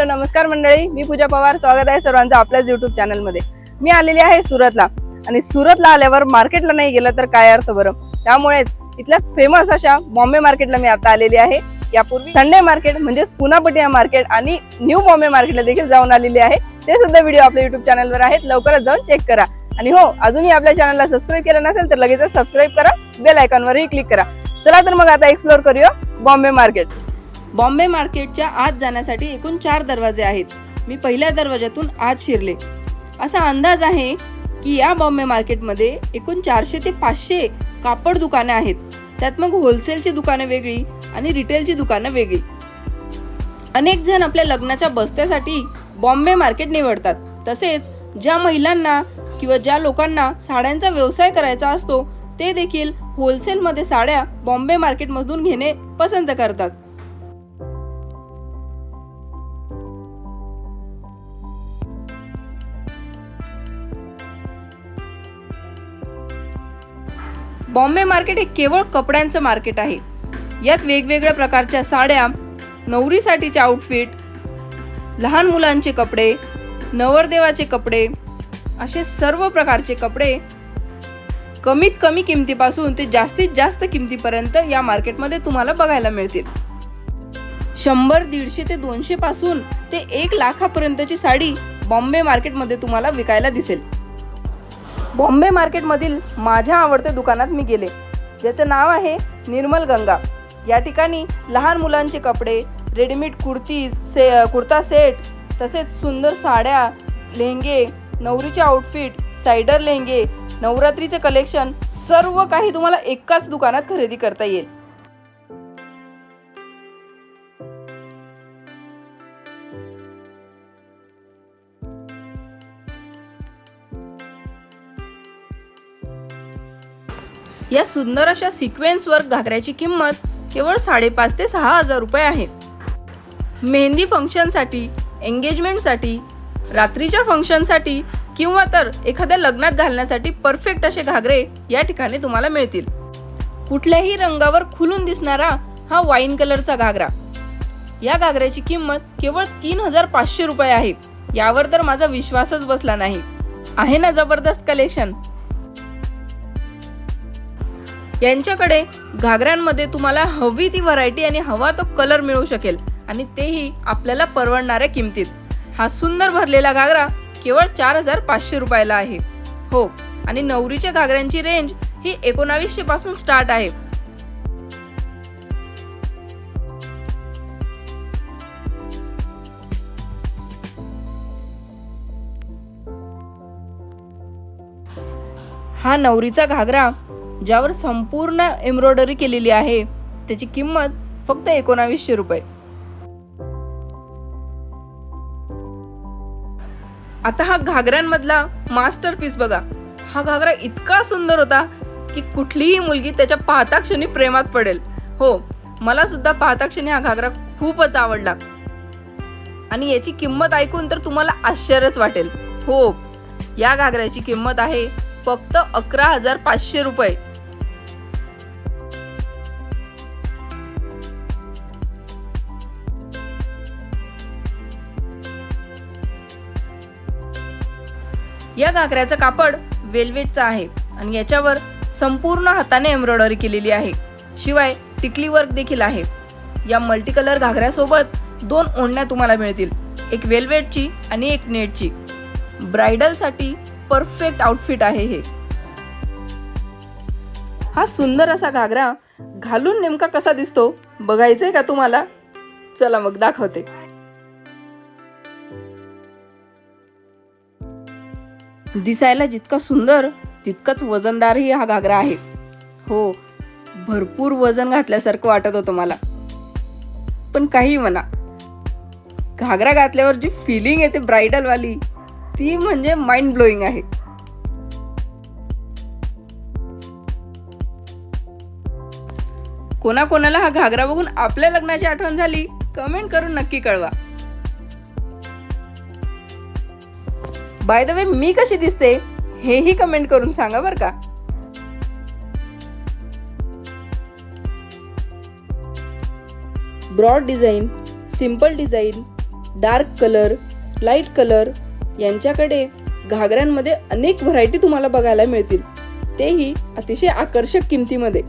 Hello नमस्कार मंडळी. मी पूजा पवार. स्वागत आहे सर्वांचं आपल्याच युट्यूब चॅनलमध्ये मी आलेली आहे सुरतला. आणि सुरतला आल्यावर मार्केटला नाही गेलं तर काय अर्थ बरं? त्यामुळेच इथल्या फेमस अशा बॉम्बे मार्केटला मी आता आलेली आहे. यापूर्वी संडे मार्केट म्हणजेच पुनापटिया मार्केट आणि न्यू बॉम्बे मार्केटला देखील जाऊन आलेली आहे. ते सुद्धा व्हिडिओ आपल्या युट्यूब चॅनलवर आहेत. लवकरच जाऊन चेक करा. आणि हो अजूनही आपल्या चॅनलला सबस्क्राईब केलं नसेल तर लगेच सबस्क्राईब करा. बेल आयकॉनवरही क्लिक करा. चला तर मग आता एक्सप्लोर करूया बॉम्बे मार्केट बॉम्बे मार्केटच्या आत जाण्यासाठी एकूण चार दरवाजे आहेत. मी पहिल्या दरवाज्यातून आत शिरले. असा अंदाज आहे की या बॉम्बे मार्केटमध्ये एकूण चारशे ते पाचशे कापड दुकाने आहेत. त्यात मग होलसेलची दुकानं वेगळी आणि रिटेलची दुकानं वेगळी. अनेक जण आपल्या लग्नाच्या बस्त्यासाठी बॉम्बे मार्केट निवडतात. तसेच ज्या महिलांना किंवा ज्या लोकांना साड्यांचा व्यवसाय करायचा असतो ते देखील होलसेलमध्ये साड्या बॉम्बे मार्केटमधून घेणे पसंत करतात. बॉम्बे मार्केट हे केवळ कपड्यांचं मार्केट आहे. यात वेगवेगळ्या प्रकारच्या साड्या नवरीसाठीचे आउटफिट लहान मुलांचे कपडे नवरदेवाचे कपडे असे सर्व प्रकारचे कपडे कमीत कमी किमतीपासून ते जास्तीत जास्त किमतीपर्यंत या मार्केटमध्ये तुम्हाला बघायला मिळतील. शंभर दीडशे ते दोनशे पासून ते एक लाखापर्यंतची साडी बॉम्बे मार्केटमध्ये तुम्हाला विकायला दिसेल. बॉम्बे मार्केटमधील माझ्या आवडत्या दुकानात मी गेले. ज्याचं नाव आहे निर्मल गंगा. या ठिकाणी लहान मुलांचे कपडे रेडीमेड कुर्तीज से कुर्ता सेट तसेच सुंदर साड्या लेहंगे नवरीचे आउटफिट सायडर लेहंगे नवरात्रीचे कलेक्शन सर्व काही तुम्हाला एकाच दुकानात खरेदी करता येईल. या सुंदर अशा सिक्वेन्सवर घागऱ्याची किंमत केवळ साडेपाच ते सहा हजार रुपये आहे. मेहंदी फंक्शनसाठी एंगेजमेंटसाठी रात्रीच्या फंक्शनसाठी किंवा तर एखाद्या लग्नात घालण्यासाठी परफेक्ट असे घागरे या ठिकाणी तुम्हाला मिळतील. कुठल्याही रंगावर खुलून दिसणारा हा वाईन कलरचा घागरा. या घागऱ्याची किंमत केवळ तीन हजार पाचशे रुपये आहे. यावर तर माझा विश्वासच बसला नाही. आहे ना जबरदस्त कलेक्शन यांच्याकडे घागऱ्यांमध्ये तुम्हाला हवी ती व्हरायटी आणि हवा तो कलर मिळू शकेल. आणि तेही आपल्याला परवडणाऱ्या किमतीत. हा सुंदर भरलेला घागरा केवळ चार हजार पाचशे रुपयाला आहे. हो आणि नवरीच्या घागऱ्यांची रेंज ही एकोणावीसशे पासून स्टार्ट आहे. हा नवरीचा घागरा ज्यावर संपूर्ण एम्ब्रॉयडरी केलेली आहे त्याची किंमत फक्त एकोणावीसशे रुपये. आता हा घागऱ्यांमधला मास्टर पीस बघा. हा घागरा इतका सुंदर होता की कुठलीही मुलगी त्याच्या पाहता क्षणी प्रेमात पडेल. हो मला सुद्धा पाहता क्षणी हा घागरा खूपच आवडला. आणि याची किंमत ऐकून तर तुम्हाला आश्चर्यच वाटेल. हो या घागऱ्याची किंमत आहे फक्त अकरा हजार पाचशे रुपये. या घागऱ्याचं कापड वेल्वेटचं आहे आणि याच्यावर संपूर्ण हाताने एम्ब्रॉयडरी केलेली आहे. शिवाय टिकली वर्क देखील आहे. या मल्टी कलर घागऱ्यासोबत दोन ओढण्या तुम्हाला मिळतील. एक वेल्वेटची आणि एक नेटची. ब्रायडलसाठी परफेक्ट आउटफिट आहे हे. हा सुंदर असा घागरा घालून नेमका कसा दिसतो बघायचंय का तुम्हाला? चला मग दाखवते. दिसायला जितका सुंदर तितकंच वजनदारही हा घागरा आहे. हो भरपूर वजन घातल्यासारखं वाटत होतं मला. पण काही म्हणा. घागरा घातल्यावर जी फिलिंग येते ब्रायडलवाली ती म्हणजे माइंड ब्लोईंग आहे. कोणाकोणाला हा घागरा बघून आपल्या लग्नाची आठवण झाली? कमेंट करून नक्की कळवा. बाय द वे मी कशी दिसते हेही कमेंट करून सांगा बरं का. Broad design simple design dark colour light colour यांच्याकडे घागऱ्यांमध्ये अनेक व्हरायटी तुम्हाला बघायला मिळतील. तेही अतिशय आकर्षक किमतीमध्ये.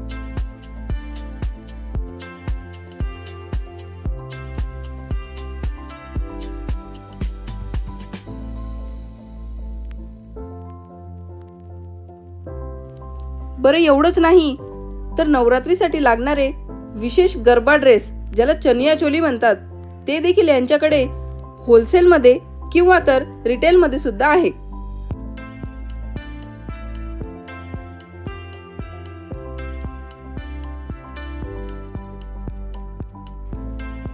बरं एवढंच नाही. तर नवरात्रीसाठी लागणारे विशेष गरबा ड्रेस ज्याला चनिया चोली म्हणतात ते देखील यांच्याकडे होलसेलमध्ये किंवा तर रिटेलमध्ये सुद्धा आहे.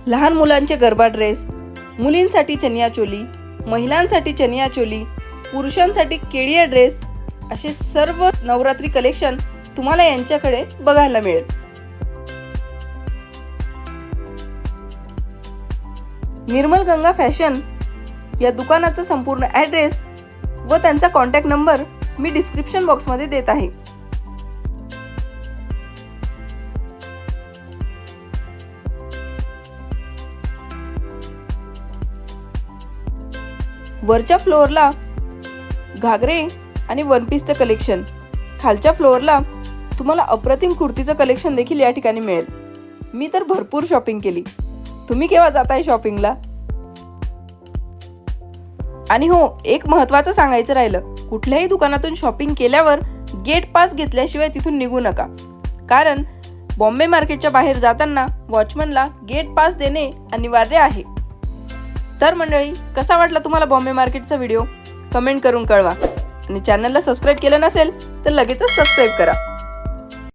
लहान मुलांचे गरबा ड्रेस मुलींसाठी चनिया चोली महिलांसाठी चनिया चोली पुरुषांसाठी केडिया ड्रेस असे सर्व नवरात्री कलेक्शन तुम्हाला यांच्याकडे बघायला मिळेल. निर्मल गंगा फॅशन या दुकानाचा संपूर्ण ॲड्रेस व त्यांचा कॉन्टॅक्ट नंबर मी डिस्क्रिप्शन बॉक्समध्ये देत आहे. वरच्या फ्लोअरला घागरे आणि वन पीसचं कलेक्शन खालच्या फ्लोअरला तुम्हाला अप्रतिम कुर्तीचं कलेक्शन देखील या ठिकाणी मिळेल. मी तर भरपूर शॉपिंग केली. तुम्ही केव्हा जाताय शॉपिंगला आणि हो एक महत्वाचं सांगायचं राहिलं. कुठल्याही दुकानातून शॉपिंग केल्यावर गेट पास घेतल्याशिवाय तिथून निघू नका. कारण बॉम्बे मार्केटच्या बाहेर जाताना वॉचमनला गेट पास देणे अनिवार्य आहे. तर मंडळी कसा वाटला तुम्हाला बॉम्बे मार्केटचा व्हिडिओ कमेंट करून कळवा. आणि चॅनलला सबस्क्राईब केलं नसेल तर लगेचच सबस्क्राईब करा.